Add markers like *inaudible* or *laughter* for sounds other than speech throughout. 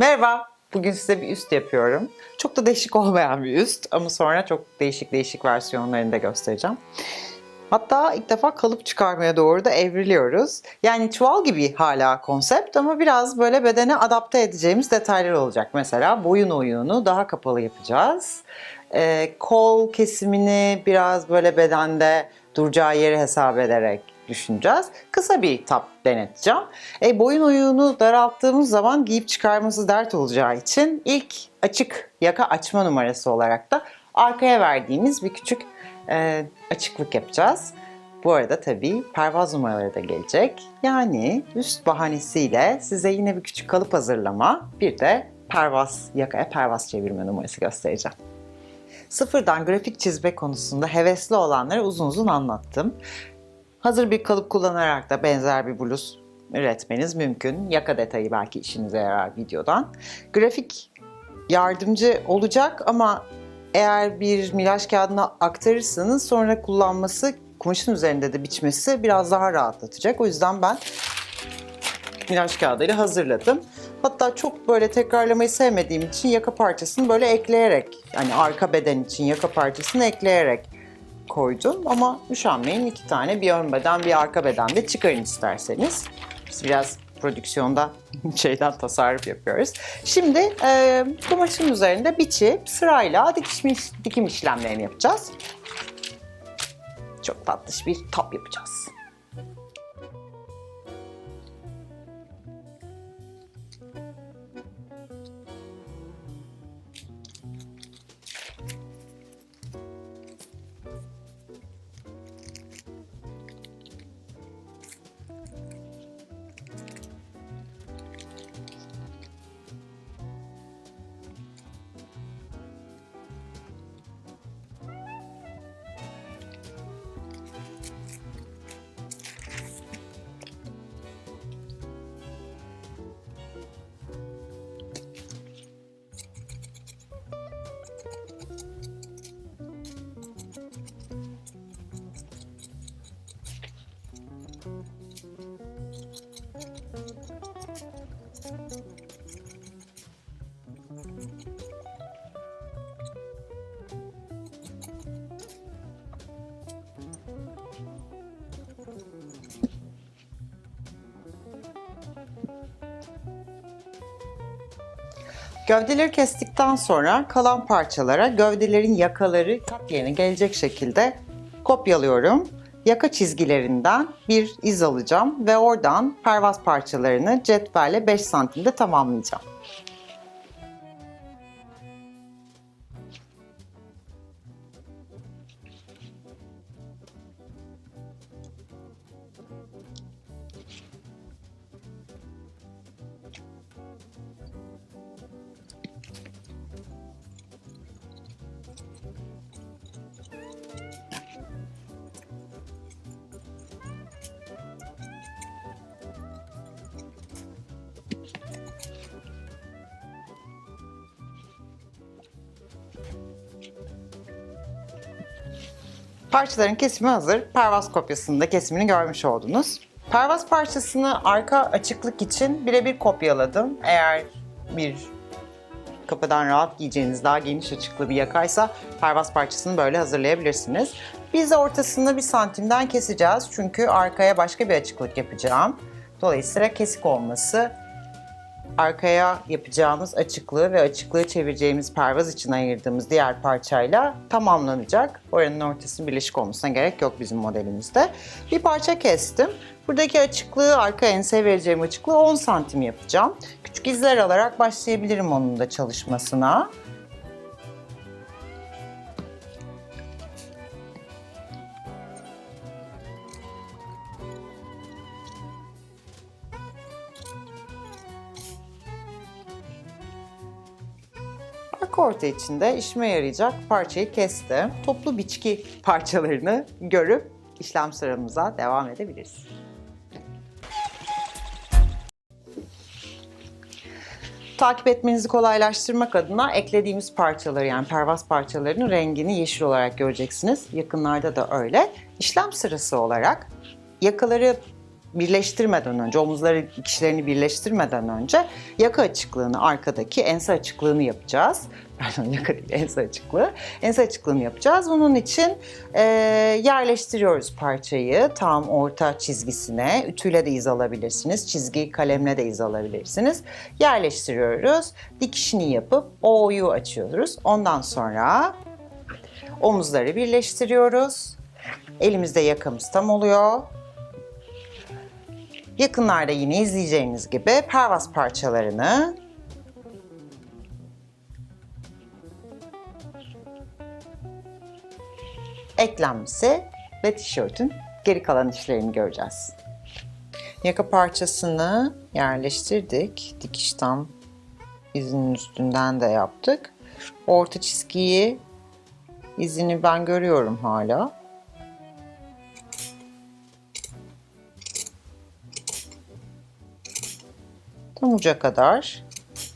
Merhaba, bugün size bir üst yapıyorum. Çok da değişik *laughs* olmayan bir üst ama sonra çok değişik değişik versiyonlarını da göstereceğim. Hatta ilk defa kalıp çıkarmaya doğru da evriliyoruz. Yani çuval gibi hala konsept ama biraz böyle bedene adapte edeceğimiz detaylar olacak. Mesela boyun oyunu daha kapalı yapacağız. Ee, kol kesimini biraz böyle bedende duracağı yeri hesap ederek düşüneceğiz. Kısa bir tap deneteceğim. E, boyun oyunu daralttığımız zaman giyip çıkarması dert olacağı için ilk açık yaka açma numarası olarak da arkaya verdiğimiz bir küçük e, açıklık yapacağız. Bu arada tabii pervaz numaraları da gelecek. Yani üst bahanesiyle size yine bir küçük kalıp hazırlama, bir de pervaz, yakaya pervaz çevirme numarası göstereceğim. Sıfırdan grafik çizme konusunda hevesli olanlara uzun uzun anlattım. Hazır bir kalıp kullanarak da benzer bir bluz üretmeniz mümkün. Yaka detayı belki işinize yarar videodan. Grafik yardımcı olacak ama eğer bir milaj kağıdına aktarırsanız sonra kullanması kumaşın üzerinde de biçmesi biraz daha rahatlatacak. O yüzden ben milaj kağıdıyla hazırladım. Hatta çok böyle tekrarlamayı sevmediğim için yaka parçasını böyle ekleyerek yani arka beden için yaka parçasını ekleyerek koydum ama üşenmeyin iki tane bir ön beden bir arka beden de çıkarın isterseniz. Biz biraz prodüksiyonda *laughs* şeyden tasarruf yapıyoruz. Şimdi e, kumaşın üzerinde biçip sırayla dikiş, dikim işlemlerini yapacağız. Çok tatlış bir top yapacağız. Gövdeleri kestikten sonra kalan parçalara gövdelerin yakaları kat yerine gelecek şekilde kopyalıyorum. Yaka çizgilerinden bir iz alacağım ve oradan pervaz parçalarını cetvelle 5 santimde tamamlayacağım. Parçaların kesimi hazır. Pervaz kopyasında kesimini görmüş oldunuz. Pervaz parçasını arka açıklık için birebir kopyaladım. Eğer bir kapıdan rahat giyeceğiniz daha geniş açıklı bir yakaysa pervaz parçasını böyle hazırlayabilirsiniz. Biz ortasını bir santimden keseceğiz çünkü arkaya başka bir açıklık yapacağım. Dolayısıyla kesik olması arkaya yapacağımız açıklığı ve açıklığı çevireceğimiz pervaz için ayırdığımız diğer parçayla tamamlanacak. Oranın ortasının birleşik olmasına gerek yok bizim modelimizde. Bir parça kestim. Buradaki açıklığı, arka enseye vereceğim açıklığı 10 santim yapacağım. Küçük izler alarak başlayabilirim onun da çalışmasına. Arka orta içinde işime yarayacak parçayı kestim. Toplu biçki parçalarını görüp işlem sıramıza devam edebiliriz. Takip etmenizi kolaylaştırmak adına eklediğimiz parçaları yani pervaz parçalarının rengini yeşil olarak göreceksiniz. Yakınlarda da öyle. İşlem sırası olarak yakaları birleştirmeden önce, omuzları dikişlerini birleştirmeden önce yaka açıklığını, arkadaki ense açıklığını yapacağız. *laughs* Pardon yaka değil, ense açıklığı. Ense açıklığını yapacağız. Bunun için e, yerleştiriyoruz parçayı tam orta çizgisine. Ütüyle de iz alabilirsiniz. Çizgi kalemle de iz alabilirsiniz. Yerleştiriyoruz. Dikişini yapıp O'yu açıyoruz. Ondan sonra omuzları birleştiriyoruz. Elimizde yakamız tam oluyor. Yakınlarda yine izleyeceğiniz gibi pervas parçalarını eklenmesi ve tişörtün geri kalan işlerini göreceğiz. Yaka parçasını yerleştirdik. Dikiş tam izinin üstünden de yaptık. Orta çizgiyi izini ben görüyorum hala. Tam kadar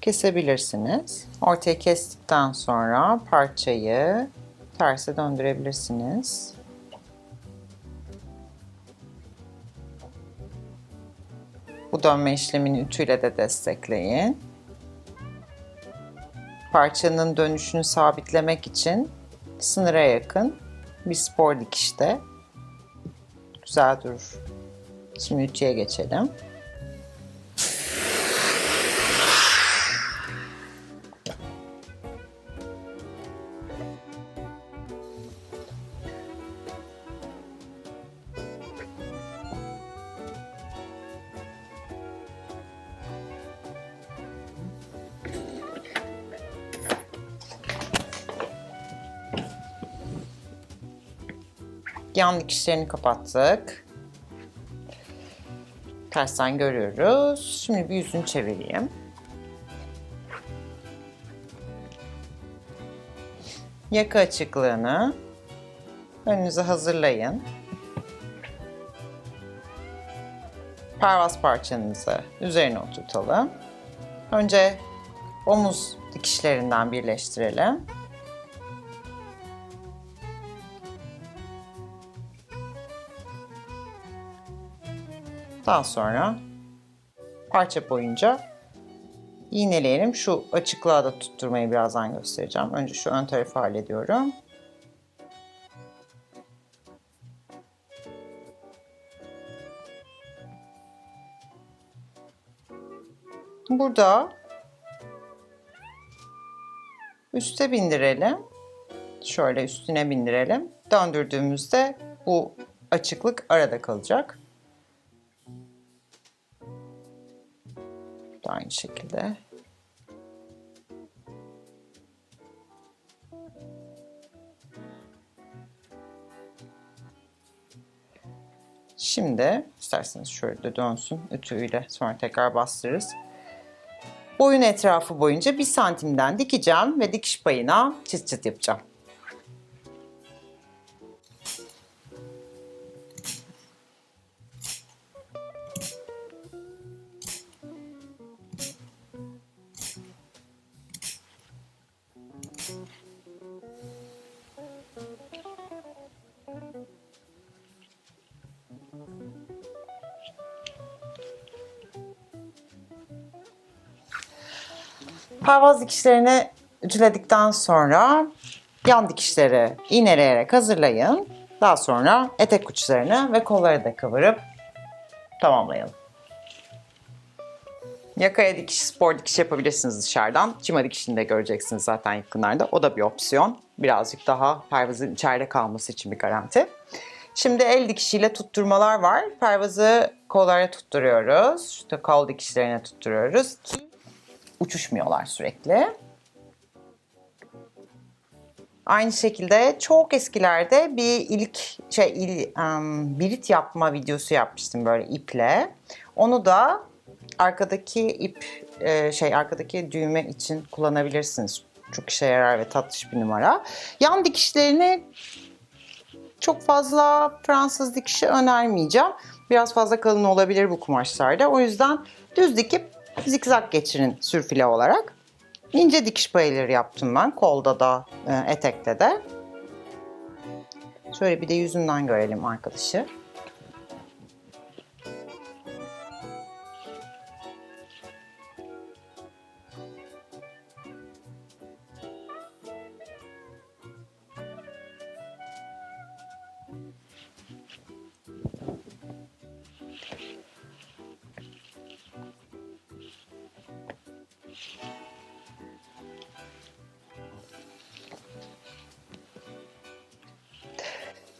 kesebilirsiniz. Ortaya kestikten sonra parçayı terse döndürebilirsiniz. Bu dönme işlemini ütüyle de destekleyin. Parçanın dönüşünü sabitlemek için sınıra yakın bir spor dikişte güzel durur. Şimdi ütüye geçelim. Yan dikişlerini kapattık. Tersten görüyoruz. Şimdi bir yüzünü çevireyim. Yaka açıklığını önünüze hazırlayın. Pervas parçanızı üzerine oturtalım. Önce omuz dikişlerinden birleştirelim. Daha sonra parça boyunca iğneleyelim. Şu açıklığa da tutturmayı birazdan göstereceğim. Önce şu ön tarafı hallediyorum. Burada üste bindirelim. Şöyle üstüne bindirelim. Döndürdüğümüzde bu açıklık arada kalacak. Aynı şekilde. Şimdi isterseniz şöyle de dönsün ütüyle sonra tekrar bastırırız. Boyun etrafı boyunca bir santimden dikeceğim ve dikiş payına çıt çıt yapacağım. Pervaz dikişlerini ütüledikten sonra yan dikişleri iğneleyerek hazırlayın. Daha sonra etek uçlarını ve kolları da kıvırıp tamamlayalım. Yakaya dikiş, spor dikiş yapabilirsiniz dışarıdan. Çima dikişini de göreceksiniz zaten yakınlarda. O da bir opsiyon. Birazcık daha pervazın içeride kalması için bir garanti. Şimdi el dikişiyle tutturmalar var. Pervazı kollara tutturuyoruz. İşte kol dikişlerine tutturuyoruz ki uçuşmuyorlar sürekli. Aynı şekilde çok eskilerde bir ilk şey il, um, birit yapma videosu yapmıştım böyle iple. Onu da arkadaki ip e, şey arkadaki düğme için kullanabilirsiniz. Çok işe yarar ve tatlış bir numara. Yan dikişlerini çok fazla Fransız dikişi önermeyeceğim. Biraz fazla kalın olabilir bu kumaşlarda. O yüzden düz dikip zikzak geçirin sürfile olarak. İnce dikiş payları yaptım ben. Kolda da, e, etekte de. Şöyle bir de yüzünden görelim arkadaşı.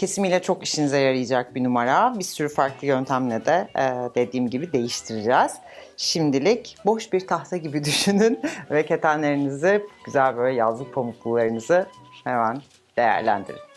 Kesimiyle çok işinize yarayacak bir numara. Bir sürü farklı yöntemle de e, dediğim gibi değiştireceğiz. Şimdilik boş bir tahta gibi *laughs* düşünün ve ketenlerinizi, güzel böyle yazlık pamuklularınızı hemen değerlendirin.